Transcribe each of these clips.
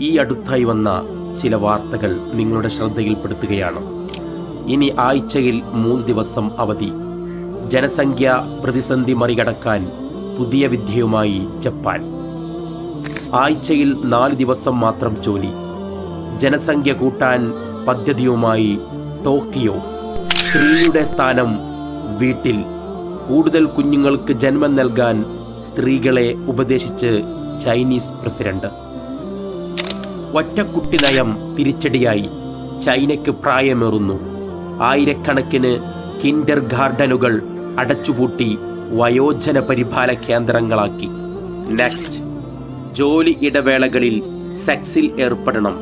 ഈ അടുത്തായി വന്ന ചില വാർത്തകൾ നിങ്ങളുടെ ശ്രദ്ധയിൽപ്പെടുത്തുകയാണ്. ഇനി ആഴ്ചയിൽ മൂന്ന് ദിവസം അവധി. ജനസംഖ്യ പ്രതിസന്ധി മറികടക്കാൻ പുതിയ വിദ്യയുമായി ജപ്പാൻ. ആഴ്ചയിൽ നാല് ദിവസം മാത്രം ജോലി. ജനസംഖ്യ കൂട്ടാൻ പദ്ധതിയുമായി ടോക്കിയോ. സ്ത്രീയുടെ സ്ഥാനം വീട്ടിൽ. കൂടുതൽ കുഞ്ഞുങ്ങൾക്ക് ജന്മം നൽകാൻ സ്ത്രീകളെ ഉപദേശിച്ച് ചൈനീസ് പ്രസിഡന്റ്. ഒറ്റക്കുട്ടി നയം തിരിച്ചടിയായി. ചൈനയ്ക്ക് പ്രായമേറുന്നു. ആയിരക്കണക്കിന് കിൻഡർ ഗാർഡനുകൾ അടച്ചുപൂട്ടി വയോജന പരിപാല കേന്ദ്രങ്ങളാക്കി. നെക്സ്റ്റ് ജോലി ഇടവേളകളിൽ സെക്സിൽ ഏർപ്പെടണം.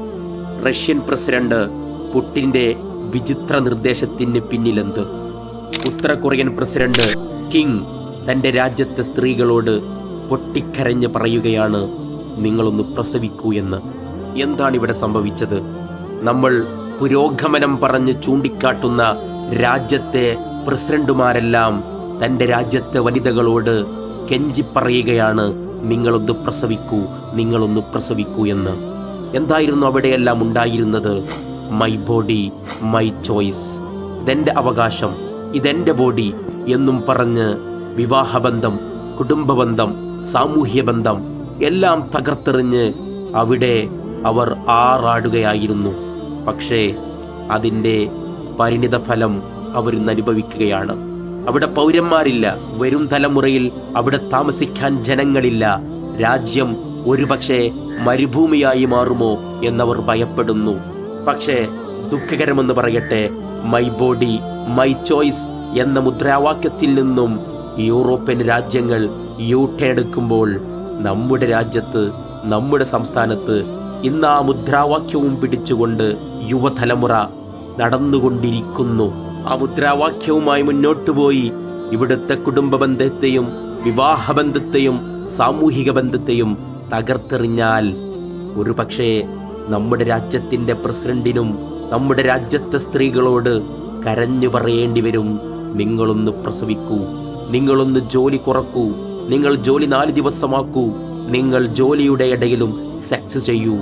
റഷ്യൻ പ്രസിഡന്റ് പുട്ടിന്റെ വിചിത്ര നിർദ്ദേശത്തിന് പിന്നിലെന്ത്? ഉത്തര കൊറിയൻ പ്രസിഡന്റ് കിങ് തന്റെ രാജ്യത്തെ സ്ത്രീകളോട് പൊട്ടിക്കരഞ്ഞ് പറയുകയാണ് നിങ്ങളൊന്ന് പ്രസവിക്കൂ എന്ന്. എന്താണ് ഇവിടെ സംഭവിച്ചത്? നമ്മൾ പുരോഗമനം പറഞ്ഞ് ചൂണ്ടിക്കാട്ടുന്ന രാജ്യത്തെ പ്രസിഡന്റുമാരെല്ലാം തന്റെ രാജ്യത്തെ വനിതകളോട് കെഞ്ചി പറയുകയാണ് നിങ്ങളൊന്ന് പ്രസവിക്കൂ നിങ്ങളൊന്ന് പ്രസവിക്കൂ എന്ന്. എന്തായിരുന്നു അവിടെയെല്ലാം ഉണ്ടായിരുന്നത്? മൈ ബോഡി മൈ ചോയ്സ് ഇതെന്റെ അവകാശം ഇതെന്റെ ബോഡി എന്നും പറഞ്ഞ് വിവാഹബന്ധം കുടുംബബന്ധം സാമൂഹ്യ ബന്ധം എല്ലാം തകർത്തെറിഞ്ഞ് അവിടെ അവർ ആറാടുകയായിരുന്നു. പക്ഷേ അതിന്റെ പരിണിത ഫലം അവരിന്ന് അനുഭവിക്കുകയാണ്. അവിടെ പൗരന്മാരില്ല. വരും തലമുറയിൽ അവിടെ താമസിക്കാൻ ജനങ്ങളില്ല. രാജ്യം ഒരുപക്ഷെ മരുഭൂമിയായി മാറുമോ എന്നവർ ഭയപ്പെടുന്നു. പക്ഷേ ദുഃഖകരമെന്ന് പറയട്ടെ മൈ ബോഡി മൈ ചോയ്സ് എന്ന മുദ്രാവാക്യത്തിൽ നിന്നും യൂറോപ്യൻ രാജ്യങ്ങൾ യൂട്ടെടുക്കുമ്പോൾ നമ്മുടെ രാജ്യത്ത് നമ്മുടെ സംസ്ഥാനത്ത് ഇന്ന് ആ മുദ്രാവാക്യവും പിടിച്ചുകൊണ്ട് യുവതലമുറ നടന്നുകൊണ്ടിരിക്കുന്നു. ആ മുദ്രാവാക്യവുമായി മുന്നോട്ടു പോയി ഇവിടുത്തെ കുടുംബ ബന്ധത്തെയും വിവാഹ ബന്ധത്തെയും സാമൂഹിക ബന്ധത്തെയും തകർത്തെറിഞ്ഞാൽ ഒരു പക്ഷേ നമ്മുടെ രാജ്യത്തിന്റെ പ്രസിഡന്റിനും നമ്മുടെ രാജ്യത്തെ സ്ത്രീകളോട് കരഞ്ഞു പറയേണ്ടി വരും. നിങ്ങളൊന്ന് പ്രസവിക്കൂ നിങ്ങളൊന്ന് ജോലി കുറക്കൂ നിങ്ങൾ ജോലി നാല് ദിവസമാക്കൂ നിങ്ങൾ ജോലിയുടെ ഇടയിലും സെക്സ് ചെയ്യൂ.